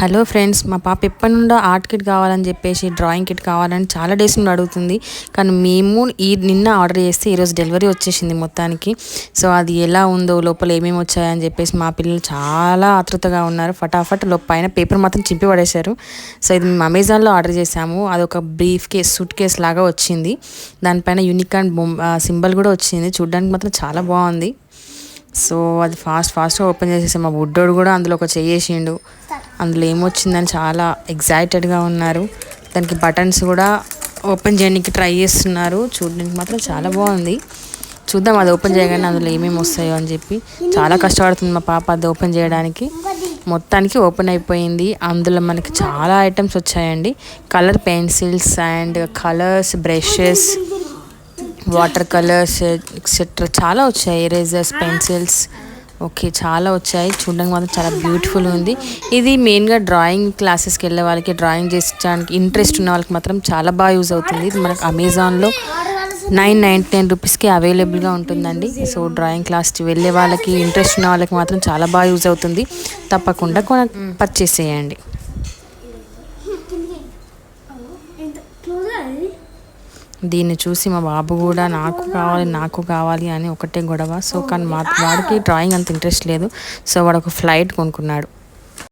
Hello friends మా పాప ఎప్పటి నుండో ఆర్ట్ కిట్ కావాలని చెప్పేసి డ్రాయింగ్ కిట్ కావాలని చాలా డేస్ నుండి అడుగుతుంది. కానీ మేము ఈ నిన్న ఆర్డర్ చేస్తే ఈరోజు డెలివరీ వచ్చేసింది మొత్తానికి. సో అది ఎలా ఉందో లోపల ఏమేమి వచ్చాయని చెప్పేసి మా పిల్లలు చాలా ఆతృతగా ఉన్నారు. ఫటాఫట్లో పైన పేపర్ మాత్రం చింపి పడేశారు. సో ఇది మేము అమెజాన్లో ఆర్డర్ చేసాము అది ఒక బ్రీఫ్ కేస్ సూట్ కేస్ లాగా వచ్చింది. దానిపైన యూనికాన్ బొమ్మ సింబల్ కూడా వచ్చింది. చూడడానికి మాత్రం చాలా బాగుంది. సో అది ఫాస్ట్ ఫాస్ట్గా ఓపెన్ చేసేసాం మా బుడ్డోడు కూడా అందులో ఒక చేయేసిండు అందులో ఏమొచ్చిందని చాలా ఎగ్జైటెడ్గా ఉన్నారు. దానికి బటన్స్ కూడా ఓపెన్ చేయడానికి ట్రై చేస్తున్నారు. చూడడానికి మాత్రం చాలా బాగుంది. చూద్దాం అది ఓపెన్ చేయగానే అందులో ఏమేమి వస్తాయో అని చెప్పి. చాలా కష్టపడుతుంది మా పాప అది ఓపెన్ చేయడానికి. మొత్తానికి ఓపెన్ అయిపోయింది. అందులో మనకి చాలా ఐటమ్స్ వచ్చాయండి. Colour pencils and colours brushes water colours etcetera చాలా వచ్చాయి. ఎరేజర్స్ పెన్సిల్స్ ఓకే చాలా వచ్చాయి. చూడడానికి మాత్రం చాలా బ్యూటిఫుల్ ఉంది. ఇది మెయిన్గా డ్రాయింగ్ క్లాసెస్కి వెళ్ళే వాళ్ళకి డ్రాయింగ్ చేసడానికి ఇంట్రెస్ట్ ఉన్న వాళ్ళకి మాత్రం చాలా బాగా యూజ్ అవుతుంది. ఇది మనకు అమెజాన్లో నైన్ నైంటీ నైన్ రూపీస్కి అవైలబుల్గా ఉంటుందండి. సో డ్రాయింగ్ క్లాస్కి వెళ్ళే వాళ్ళకి ఇంట్రెస్ట్ ఉన్న వాళ్ళకి మాత్రం చాలా బాగా యూజ్ అవుతుంది. తప్పకుండా కొన పర్చేస్ చేయండి. దీన్ని చూసి మా బాబు కూడా నాకు కావాలి నాకు కావాలి అని ఒకటే గొడవ. సో కానీ మా వాడికి డ్రాయింగ్ అంత ఇంట్రెస్ట్ లేదు. సో వాడు ఒక ఫ్లైట్ కొనుక్కున్నాడు.